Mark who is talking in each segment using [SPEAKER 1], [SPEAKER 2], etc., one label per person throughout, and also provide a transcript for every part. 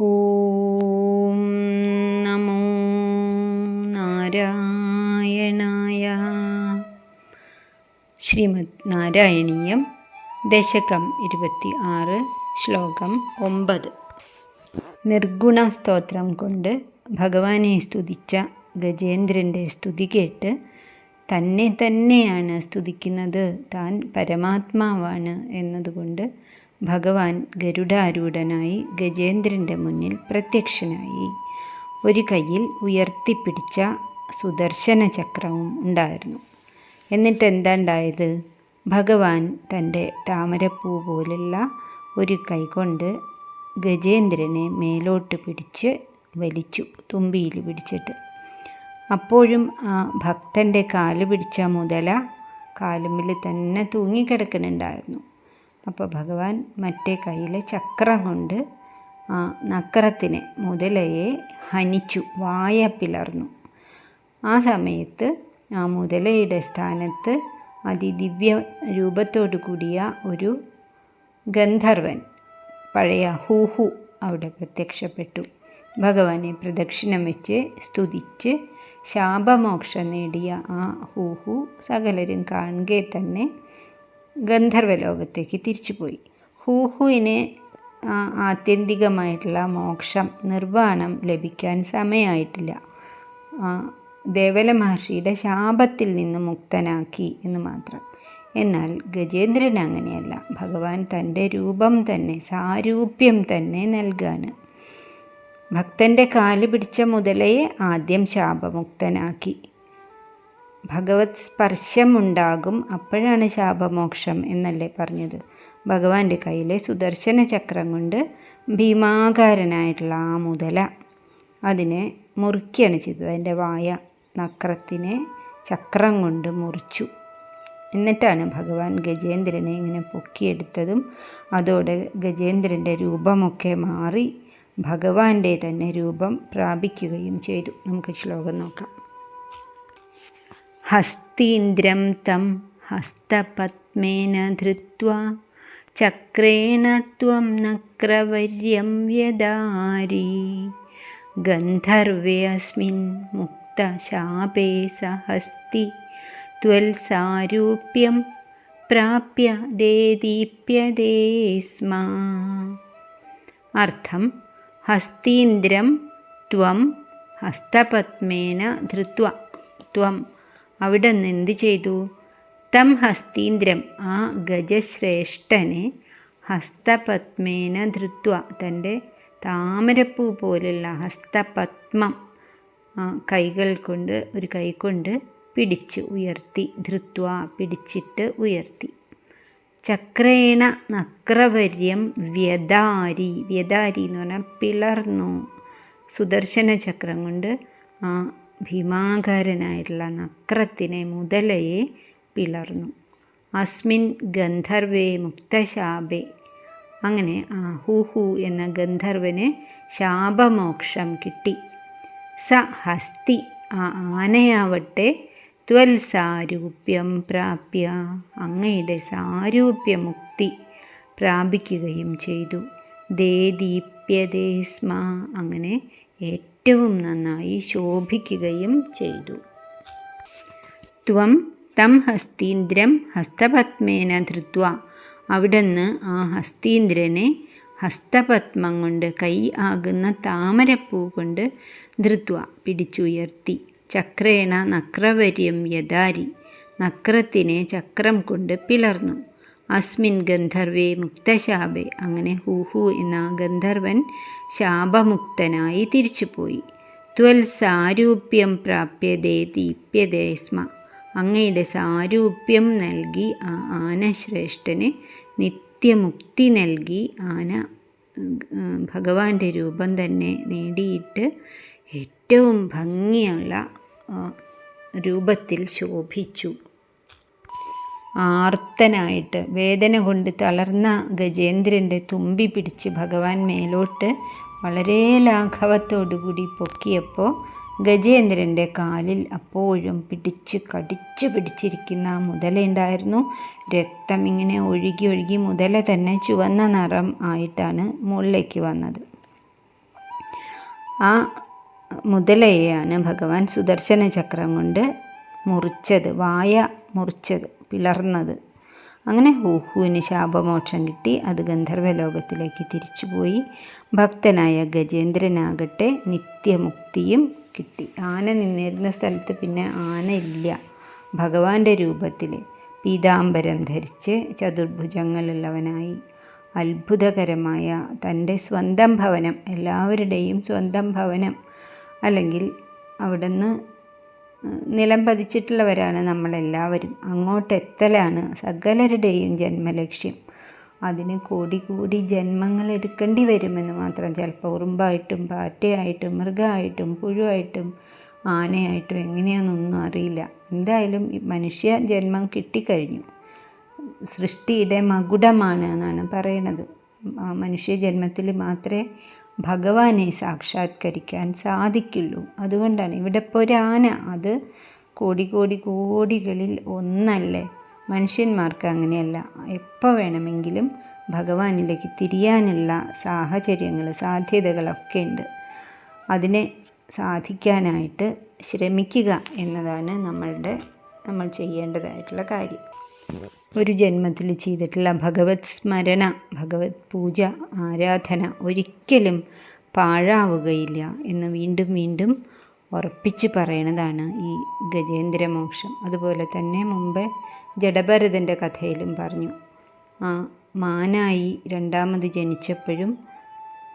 [SPEAKER 1] ഓം നമോ നാരായണായ. ശ്രീമദ് നാരായണീയം ദശകം ഇരുപത്തി ആറ് ശ്ലോകം ഒമ്പത്. നിർഗുണ സ്തോത്രം കൊണ്ട് ഭഗവാനെ സ്തുതിച്ച ഗജേന്ദ്രന്റെ സ്തുതി കേട്ട് തന്നെ തന്നെയാണ് സ്തുതിക്കുന്നത്. താൻ പരമാത്മാവാണ് എന്നതുകൊണ്ട് ഭഗവാൻ ഗരുഡാരൂഢനായി ഗജേന്ദ്രന്റെ മുന്നിൽ പ്രത്യക്ഷനായി. ഒരു കയ്യിൽ ഉയർത്തിപ്പിടിച്ച സുദർശന ചക്രവും ഉണ്ടായിരുന്നു. എന്നിട്ട് എന്താ ഉണ്ടായത് ഭഗവാൻ തന്റെ താമരപ്പൂ പോലുള്ള ഒരു കൈകൊണ്ട് ഗജേന്ദ്രനെ മേലോട്ട് പിടിച്ച് വലിച്ചു തുമ്പിയിൽ പിടിച്ചിട്ട്. അപ്പോഴും ആ ഭക്തന്റെ കാൽ പിടിച്ച മുതല കാലുമ്പിൽ തന്നെ തൂങ്ങിക്കിടക്കുന്നുണ്ടായിരുന്നു. അപ്പോൾ ഭഗവാൻ മറ്റേ കയ്യിലെ ചക്രം കൊണ്ട് ആ നക്രത്തിനെ മുതലയെ ഹനിച്ചു വായ പിളർന്നു. ആ സമയത്ത് ആ മുതലയുടെ സ്ഥാനത്ത് അതിദിവ്യ രൂപത്തോടു കൂടിയ ഒരു ഗന്ധർവൻ പഴയ ഹൂഹു അവിടെ പ്രത്യക്ഷപ്പെട്ടു. ഭഗവാനെ പ്രദക്ഷിണം വെച്ച് സ്തുതിച്ച് ശാപമോക്ഷം നേടിയ ആ ഹൂഹു സകലരും കാണുകെ തന്നെ ഗന്ധർവലോകത്തേക്ക് തിരിച്ചുപോയി. ഹൂഹുവിന് ആത്യന്തികമായിട്ടുള്ള മോക്ഷം നിർവാണം ലഭിക്കാൻ സമയമായിട്ടില്ല ദേവല മഹർഷിയുടെ ശാപത്തിൽ നിന്ന് മുക്തനാക്കി എന്ന് മാത്രം. എന്നാൽ ഗജേന്ദ്രൻ അങ്ങനെയല്ല. ഭഗവാൻ തന്റെ രൂപം തന്നെ സാരൂപ്യം തന്നെ നൽകാണ്. ഭക്തന്റെ കാൽ പിടിച്ച മുതലയെ ആദ്യം ശാപമുക്തനാക്കി. ഭഗവത് സ്പർശമുണ്ടാകും അപ്പോഴാണ് ശാപമോക്ഷം എന്നല്ലേ പറഞ്ഞത്. ഭഗവാന്റെ കയ്യിലെ സുദർശന ചക്രം കൊണ്ട് ഭീമാകാരനായിട്ടുള്ള ആ മുതല അതിനെ മുറിക്കുകയാണ് ചെയ്തത്. അതിന്റെ വായ നക്രത്തിനെ ചക്രം കൊണ്ട് മുറിച്ചു. എന്നിട്ടാണ് ഭഗവാൻ ഗജേന്ദ്രനെ ഇങ്ങനെ പൊക്കിയെടുത്തതും അതോടെ ഗജേന്ദ്രന്റെ രൂപമൊക്കെ മാറി ഭഗവാന്റെ തന്നെ രൂപം പ്രാപിക്കുകയും ചെയ്തു. നമുക്ക് ശ്ലോകം നോക്കാം. ഹസ്തീന്ദ്രം തം ഹസ്തപത്മേന ധൃത്വാ ചക്രേണ ത്വം നക്രവർയം വ്യദാരി ഗന്ധർവ്യസ്മിൻ മുക്തശാപേ സഹസ്തി ത്വൽസാരൂപ്യം പ്രാപ്യ ദേദീപ്യതേ സ്മ അർത്ഥം ഹസ്തീന്ദ്രം ത്വം ഹസ്തപത്മേന ധൃത്വ ത്വം അവിടെ നിന്ന് എന്ത് ചെയ്തു? തം ഹസ്തീന്ദ്രം ആ ഗജശ്രേഷ്ഠനെ ഹസ്തപത്മേന ധൃത്വ തന്റെ താമരപ്പൂ പോലുള്ള ഹസ്തപത്മം കൈകൾ കൊണ്ട് ഒരു കൈ കൊണ്ട് പിടിച്ച് ഉയർത്തി ധൃത്വ പിടിച്ചിട്ട് ഉയർത്തി. ചക്രേണ നക്രവര്യം വ്യതാരി വ്യതാരി എന്ന് പറഞ്ഞാൽ പിളർന്നു. സുദർശന ചക്രം കൊണ്ട് ആ ഭീമാകാരനായിട്ടുള്ള നക്രത്തിനെ മുതലയെ പിളർന്നു. അസ്മിൻ ഗന്ധർവേ മുക്തശാപേ. അങ്ങനെ ആ ഹൂഹു എന്ന ഗന്ധർവന് ശാപമോക്ഷം കിട്ടി. സ ഹസ്തി ആ ആനയാവട്ടെ ത്വൽ സാരൂപ്യം പ്രാപ്യ. അങ്ങയുടെ സാരൂപ്യമുക്തി പ്രാപിക്കുകയും ചെയ്തു. ദേദീപ്യതേ സ്മ. അങ്ങനെ ഏറ്റവും നന്നായി ശോഭിക്കുകയും ചെയ്തു. ത്വം തം ഹസ്തീന്ദ്രം ഹസ്തപത്മേന ധൃത്വ. അവിടുന്ന് ആ ഹസ്തീന്ദ്രനെ ഹസ്തപത്മം കൊണ്ട് കൈ ആകുന്ന താമരപ്പൂ കൊണ്ട് ധൃത്വ പിടിച്ചുയർത്തി. ചക്രേണ നക്രവര്യം യഥാരി നക്രത്തിനെ ചക്രം കൊണ്ട് പിളർന്നു. അസ്മിൻ ഗന്ധർവേ മുക്തശാപെ. അങ്ങനെ ഹൂഹു എന്ന ഗന്ധർവൻ ശാപമുക്തനായി തിരിച്ചുപോയി. ത്വൽ സാരൂപ്യം പ്രാപ്യതേ ദീപ്യതേ സ്മ. അങ്ങയുടെ സാരൂപ്യം നൽകി ആ ആനശ്രേഷ്ഠന് നിത്യമുക്തി നൽകി ആന ഭഗവാന്റെ രൂപം തന്നെ നേടിയിട്ട് ഏറ്റവും ഭംഗിയുള്ള രൂപത്തിൽ ശോഭിച്ചു. ആർത്തനായിട്ട് വേദന കൊണ്ട് തളർന്ന ഗജേന്ദ്രന്റെ തുമ്പി പിടിച്ച് ഭഗവാൻ മേലോട്ട് വളരെ ലാഘവത്തോടുകൂടി പൊക്കിയപ്പോൾ ഗജേന്ദ്രന്റെ കാലിൽ അപ്പോഴും പിടിച്ച് കടിച്ചു പിടിച്ചിരിക്കുന്ന മുതലുണ്ടായിരുന്നു രക്തം ഇങ്ങനെ ഒഴുകി ഒഴുകി മുതല തന്നെ ചുവന്ന നിറം ആയിട്ടാണ് മുകളിലേക്ക് വന്നത്. ആ മുതലയെയാണ് ഭഗവാൻ സുദർശന ചക്രം കൊണ്ട് മുറിച്ചത് വായ മുറിച്ചത് പിളർന്നത്. അങ്ങനെ ഹൂഹുവിന് ശാപമോക്ഷം കിട്ടി. അത് ഗന്ധർവലോകത്തിലേക്ക് തിരിച്ചുപോയി. ഭക്തനായ ഗജേന്ദ്രനാകട്ടെ നിത്യമുക്തിയും കിട്ടി. ആന നിന്നിരുന്ന സ്ഥലത്ത് പിന്നെ ആന ഇല്ല. ഭഗവാന്റെ രൂപത്തിൽ പീതാംബരം ധരിച്ച് ചതുർഭുജങ്ങളുള്ളവനായി അത്ഭുതകരമായ തന്റെ സ്വന്തം ഭവനം എല്ലാവരുടെയും സ്വന്തം ഭവനം. അല്ലെങ്കിൽ അവിടുന്ന് നിലം പതിച്ചിട്ടുള്ളവരാണ് നമ്മളെല്ലാവരും. അങ്ങോട്ടെത്തലാണ് സകലരുടെയും ജന്മലക്ഷ്യം. അതിന് കൂടി കൂടി ജന്മങ്ങൾ എടുക്കേണ്ടി വരുമെന്ന് മാത്രം ചിലപ്പോൾ ഉറുമ്പായിട്ടും പാറ്റയായിട്ടും മൃഗമായിട്ടും പുഴുവായിട്ടും ആനയായിട്ടും എങ്ങനെയാണെന്നൊന്നും അറിയില്ല. എന്തായാലും മനുഷ്യ ജന്മം കിട്ടിക്കഴിഞ്ഞു. സൃഷ്ടിയുടെ മകുടമാണ് എന്നാണ് പറയണത്. മനുഷ്യ ജന്മത്തിൽ മാത്രമേ ഭഗവാനെ സാക്ഷാത്കരിക്കാൻ സാധിക്കുള്ളൂ. അതുകൊണ്ടാണ് ഇവിടെ ഇപ്പോൾ ഒരാന അത് കോടി കോടി കോടികളിൽ ഒന്നല്ലേ? മനുഷ്യന്മാർക്ക് അങ്ങനെയല്ല. എപ്പോൾ വേണമെങ്കിലും ഭഗവാനിലേക്ക് തിരിയാനുള്ള സാഹചര്യങ്ങൾ സാധ്യതകളൊക്കെ ഉണ്ട്. അതിനെ സാധിക്കാനായിട്ട് ശ്രമിക്കുക എന്നതാണ് നമ്മളുടെ നമ്മൾ ചെയ്യേണ്ടതായിട്ടുള്ള കാര്യം. ഒരു ജന്മത്തിൽ ചെയ്തിട്ടുള്ള ഭഗവത് സ്മരണ ഭഗവത് പൂജ ആരാധന ഒരിക്കലും പാഴാവുകയില്ല എന്ന് വീണ്ടും വീണ്ടും ഉറപ്പിച്ച് പറയണതാണ് ഈ ഗജേന്ദ്രമോക്ഷം. അതുപോലെ തന്നെ മുമ്പേ ജഡഭരതന്റെ കഥയിലും പറഞ്ഞു മാനായി രണ്ടാമത് ജനിച്ചപ്പോഴും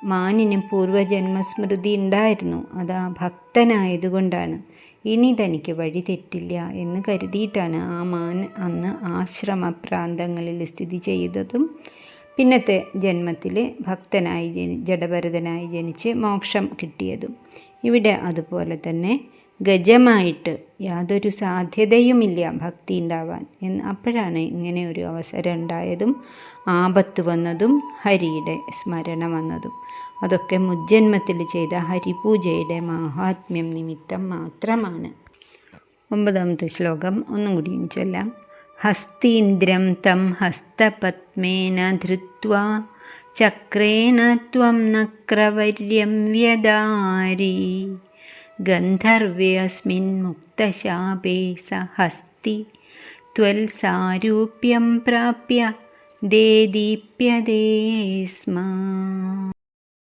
[SPEAKER 1] മാനിന് പൂർവജന്മസ്മൃതി ഉണ്ടായിരുന്നു അത് ആ ഭക്തനായതുകൊണ്ടാണ്. ഇനി തനിക്ക് വഴി തെറ്റില്ല എന്ന് കരുതിയിട്ടാണ് ആ മാൻ അന്ന് ആശ്രമ പ്രാന്തങ്ങളിൽ സ്ഥിതി ചെയ്തതും. പിന്നത്തെ ജന്മത്തിൽ ഭക്തനായി ജനി ജഡഭരതനായി ജനിച്ച് മോക്ഷം കിട്ടിയതും. ഇവിടെ അതുപോലെ തന്നെ ഗജമായിട്ട് യാതൊരു സാധ്യതയുമില്ല ഭക്തി ഉണ്ടാവാൻ എന്ന് അപ്പോഴാണ് ഇങ്ങനെ ഒരു അവസരം ഉണ്ടായതും ആപത്ത് വന്നതും ഹരിയുടെ സ്മരണ വന്നതും. അതൊക്കെ മുജ്ജന്മത്തിൽ ചെയ്ത ഹരിപൂജയുടെ മാഹാത്മ്യം നിമിത്തം മാത്രമാണ്. ഒമ്പതാമത്തെ ശ്ലോകം ഒന്നും കൂടി ചൊല്ലാം. ഹസ്തീന്ദ്രം തം ഹസ്തപത്മേന ധൃത്വാ ചക്രേണ ത്വം നക്രവര്യം വ്യദാരി. ഗന്ധർവ്യസ്മിൻ മുക്തശാപേ സ ഹസ്തി ത്വൽസാരൂപ്യം പ്രാപ്യ ദേദീപ്യതേ സ്മ.